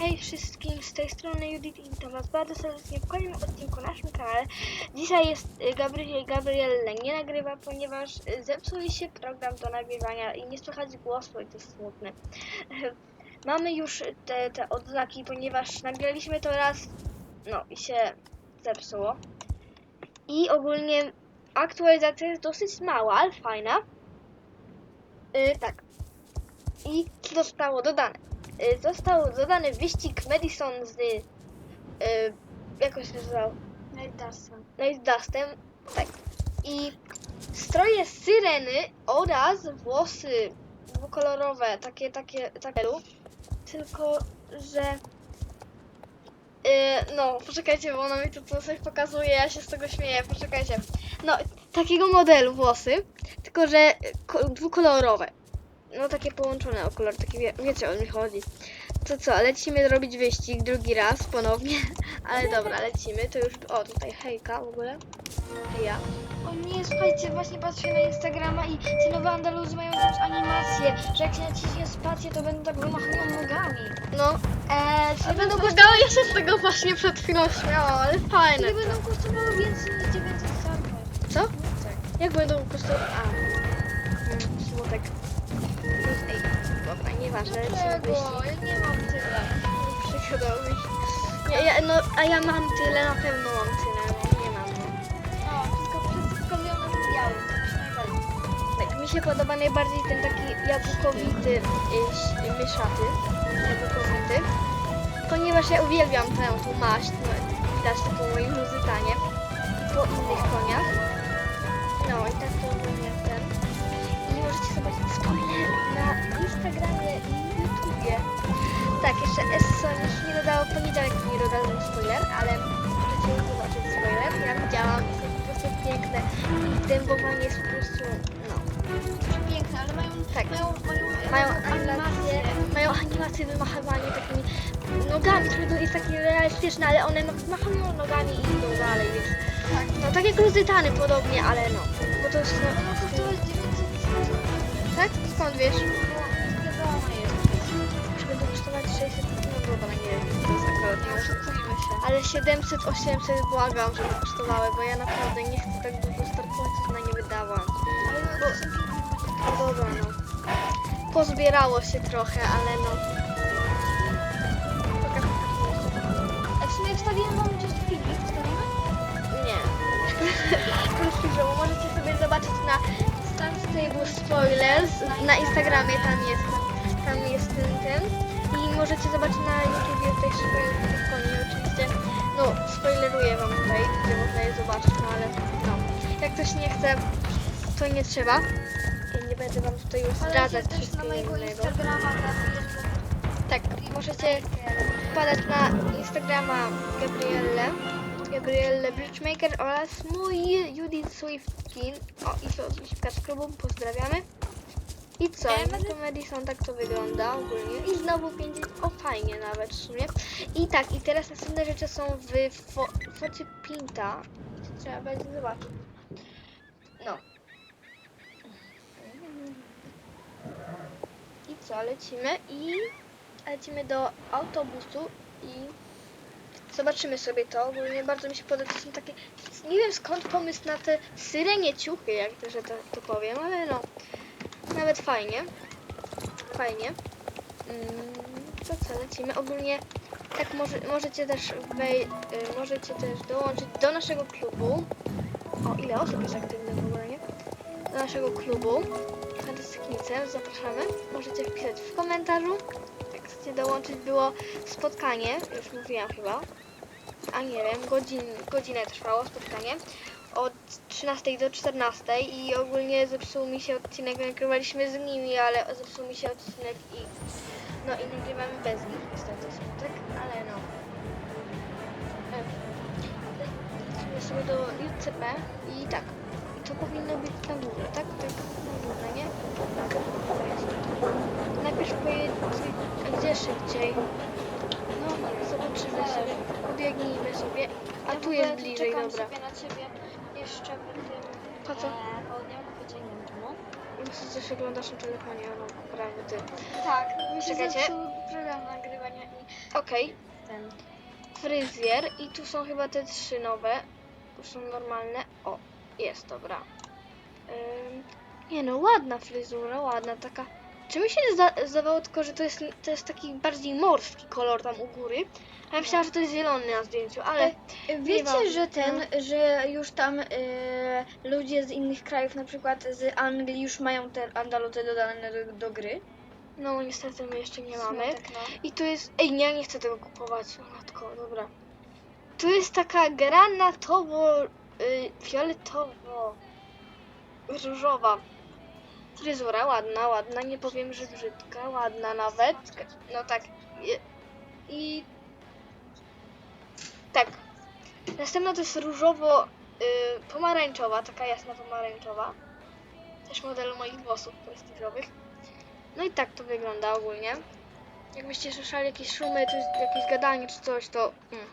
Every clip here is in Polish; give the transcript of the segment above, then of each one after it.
Hej wszystkim, z tej strony Judith i witam was bardzo serdecznie w kolejnym odcinku na naszym kanale. Dzisiaj jest y, Gabriel, Gabrielle nie nagrywa, ponieważ y, zepsuł się program do nagrywania i nie słychać głosu i to jest smutne. Mamy już te, te odznaki, ponieważ nagraliśmy to raz, no i się zepsuło. I ogólnie aktualizacja jest dosyć mała, ale fajna. Y, tak. I zostało dodane został dodany wyścig Madison z y, jak on się nazywał? Night Dustem. Night Dustem. Tak. I stroje syreny oraz włosy dwukolorowe, takie, takie, takie. Tylko, że y, no, poczekajcie, bo ona mi tu coś pokazuje, ja się z tego śmieję, poczekajcie. No, takiego modelu włosy, tylko że ko- dwukolorowe. No takie połączone o kolor, takie wie, wiecie o co mi chodzi. To co, lecimy robić wyścig drugi raz ponownie, ale dobra, lecimy, to już, o tutaj hejka w ogóle, heja. O nie, słuchajcie, właśnie patrzę na Instagrama i ci nowe Andaluz mają jakąś animację, że jak się naciśnie spację, to będą tak wymachują nogami. No, Eee, a będą kosztowały, ja się z tego właśnie przed chwilą śmiałam, ale fajne. Czyli będą kosztowały więcej niż 900 skarpet. Co? Jak będą kosztowały, a, mm, nieważne, wyścig. Ja nie mam tyle. Mi. Ja, ja, no, a ja mam tyle, na pewno mam tyle, nie mam. O, tylko pokazują na tym białym, to się najbardziej. Tak, mi się podoba najbardziej ten taki jabłkowity iś, myszaty, jabłkowity, ponieważ ja uwielbiam tę tą maść, no, widać to po moim muzytanie po innych koniach. No i tak to ogólnie możecie zobaczyć spoiler na Instagramie i YouTubie. Tak, jeszcze Esso nie dodało poniedziałek mi dodał spoiler, ale możecie zobaczyć spoiler. Ja widziałam, jest po prostu piękne i dębowanie jest po prostu, no. Piękne, ale mają, Tak. mają, mają, Mają animacje, mają animacje wymachowanie takimi nogami, które to jest takie realistyczne, ale one no, machają nogami i idą dalej, więc Tak. no tak jak luzytany podobnie, ale no, bo to jest no, kosztować 900 skarpet. Tak? Skąd wiesz? Bo. Że będą kosztować 600, no dobra, nie wiem, to jest akurat nie. Oszukujmy się. Ale 700, 800 błagam, żeby kosztowały, bo ja naprawdę nie chcę tak dużo startowców na nie wydałam. Ale no, piękne. No dobra, no. Pozbierało się trochę, ale no. A w sumie wstawiłem wam gdzieś filmik, wstawimy? Nie. Rozpiszę, bo możecie sobie zobaczyć na Star Stable Spoilers na Instagramie, tam jest, tam jest ten, ten. I możecie zobaczyć na YouTubie też koni, oczywiście. No, spoileruję wam tutaj, gdzie można je zobaczyć, no ale no. Jak ktoś nie chce, to nie trzeba. Ja nie będę wam tutaj już zdradzać wszystkiego mojego innego. Tak, możecie wpadać na Instagrama Gabrielle, Gabrielle Bridgemaker oraz mój Judith Swiftkin. O, i Słowika z klubu, pozdrawiamy. I co? No to Madison tak to wygląda ogólnie. I znowu 5, o fajnie nawet w sumie. I tak, i teraz następne rzeczy są w fo focie Pinta. Trzeba będzie zobaczyć. No. I co, lecimy i lecimy do autobusu i zobaczymy sobie to. Ogólnie bardzo mi się podoba, to są takie, nie wiem skąd pomysł na te syrenie ciuchy, jak to, że to, to powiem, ale no, nawet fajnie, fajnie. Mm, to co, lecimy. Ogólnie tak może, możecie też wej, y, możecie też dołączyć do naszego klubu. O, ile osób jest aktywnych w ogóle, nie? Do naszego klubu. Fantastyknice, zapraszamy. Możecie wpisać w komentarzu. Chcecie dołączyć, było spotkanie, już mówiłam chyba. A nie wiem, godzin, godzinę trwało spotkanie. Od 13 do 14 i ogólnie zepsuł mi się odcinek, nagrywaliśmy z nimi, ale zepsuł mi się odcinek i no i nagrywamy bez nich, niestety smutek, ale no. Lecimy sobie do UCP i tak, to powinno być na górze, tak? Tak, na górze, nie? Tak, to jest. Najpierw pojedźcie, a gdzie szybciej? No, zobaczymy sobie, podbiegnijmy sobie, a tu jest bliżej, czekam dobra. sobie na ciebie jeszcze w tym Po co? e, południowym wyciągnięciu, no. Myślę, że się oglądasz na telefonie, no naprawdę ty. Tak, mi się Czekajcie. zepsuł program nagrywania i Okej, ten. fryzjer i tu są chyba te trzy nowe. Tu są normalne. O, jest, dobra. Ym, nie no, ładna fryzura, ładna taka. Czy mi się zda zdawało tylko, że to jest, to jest taki bardziej morski kolor tam u góry? A ja myślałam, że to jest zielony na zdjęciu, ale E, Wiecie, Nieważne, że ten, że już tam e, ludzie z innych krajów, na przykład z Anglii, już mają te Andaluzę dodane do, do gry? no niestety my jeszcze nie mamy. Smutek, no. I tu jest. Ej, nie, ja nie chcę tego kupować. O matko, dobra. Tu jest taka granatowo, y, fioletowo, różowa fryzura, ładna, ładna, nie powiem, że brzydka, ładna nawet. No tak. I, tak. Następna to jest różowo y, pomarańczowa, taka jasna pomarańczowa. Też model moich włosów prestiżowych. No i tak to wygląda ogólnie. Jakbyście słyszeli jakieś szumy, czy jakieś gadanie, czy coś, to... Mm.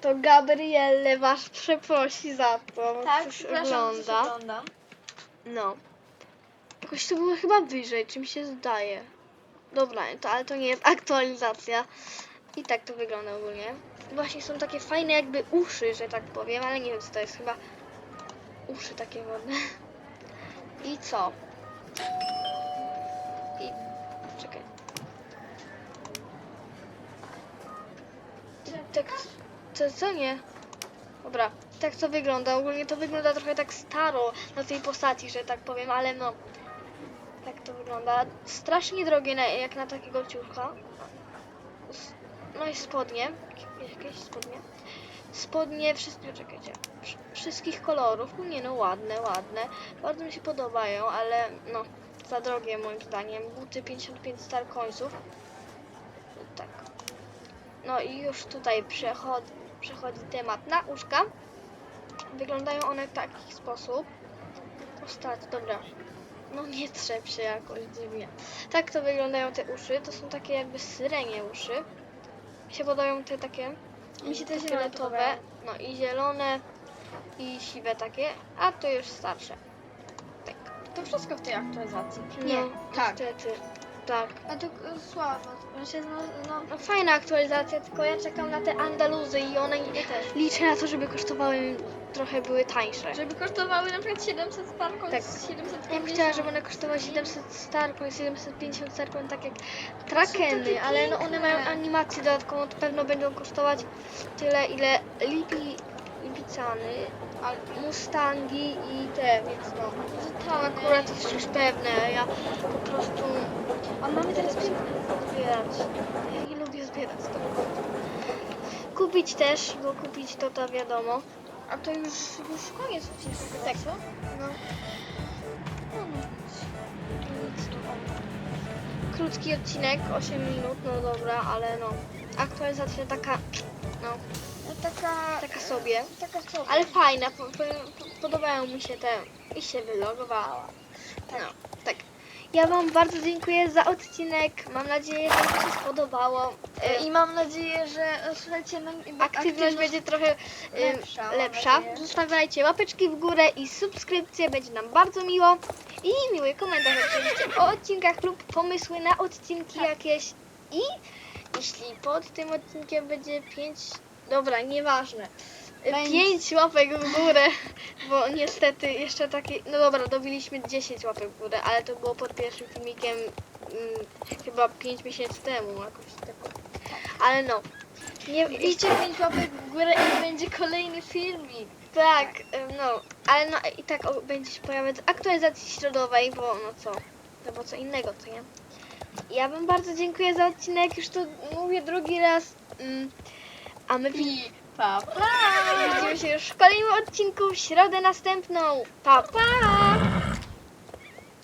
To Gabriele was przeprosi za to, Tak, że ogląda. oglądam. No. Jakoś to było chyba wyżej, czy mi się zdaje. Dobra, to, ale to nie jest aktualizacja. I tak to wygląda ogólnie. Właśnie są takie fajne jakby uszy, że tak powiem, ale nie wiem co to jest, chyba uszy takie wodne. I co? I... czekaj. Tak, co, co nie? Dobra, tak to wygląda. Ogólnie to wygląda trochę tak staro na tej postaci, że tak powiem, ale no. Tak to wygląda. Strasznie drogie na, jak na takiego ciucha. No i spodnie. Jakieś spodnie. Spodnie wszystkie, czekajcie. wsz- Wszystkich kolorów. No Nie no, ładne, ładne. Bardzo mi się podobają, ale no, za drogie moim zdaniem. Buty 55 star coinsów. Tak. No i już tutaj przechodzi, przechodzi temat na uszka. Wyglądają one w taki sposób. Postać, dobra. No nie trzep się jakoś dziwnie. Tak to wyglądają te uszy. To są takie jakby syrenie uszy. Mi się podobają te takie Mi się te fioletowe. No i zielone i siwe takie, a to już starsze. Tak. To wszystko w tej aktualizacji. No, Nie, tak. Niestety. Tak. A to e, słabo. Znaczy, no, no, No, fajna aktualizacja, tylko ja czekam na te Andaluzy i one ja też. liczę na to, żeby kosztowały trochę były tańsze. Żeby kosztowały na przykład 700 starków, Tak. 750. Ja bym chciała, żeby one kosztowały 700 starcoin, 750 starcoin, tak jak Trakeny, takie ale no one piękne. mają animację dodatkową, to pewno będą kosztować tyle, ile Lipi, Lipicany, a Mustangi i te, więc no. To akurat jest już pewne, ja po prostu A mamy teraz piękne. Zbierać. Ja nie lubię zbierać to. Kupić też, bo kupić to to wiadomo. A to już, już koniec odcinka. Tak. co? No. No, no nic. Nic tu. Krótki odcinek, 8 minut, no dobra, ale no. Aktualizacja taka, no, No, taka, taka sobie. taka sobie. Ale fajna, po, po, podobają mi się te. I się wylogowała. No, tak. Ja Wam bardzo dziękuję za odcinek. Mam nadzieję, że Wam się spodobało. E, I mam nadzieję, że e, słuchajcie, no, Aktywność będzie trochę e, lepsza, lepsza. Zostawiajcie łapeczki w górę i subskrypcje, będzie nam bardzo miło. I miły komentarz oczywiście o odcinkach lub pomysły na odcinki Tak. jakieś. I jeśli pod tym odcinkiem będzie 5, dobra, nieważne. Będzie. 5 łapek w górę, bo niestety jeszcze taki, no dobra, dobiliśmy 10 łapek w górę, ale to było pod pierwszym filmikiem mm, chyba 5 miesięcy temu, jakoś tak. Ale no, nie, Wbijcie 5 łapek w górę i będzie kolejny filmik. tak, no, ale no i tak o, będzie się pojawiać aktualizacji środowej, bo no co, no bo co innego, co nie? Ja wam bardzo dziękuję za odcinek, już to mówię drugi raz, mm, a my wi- I pa, pa! widzimy się już w kolejnym odcinku w środę następną. Pa, pa!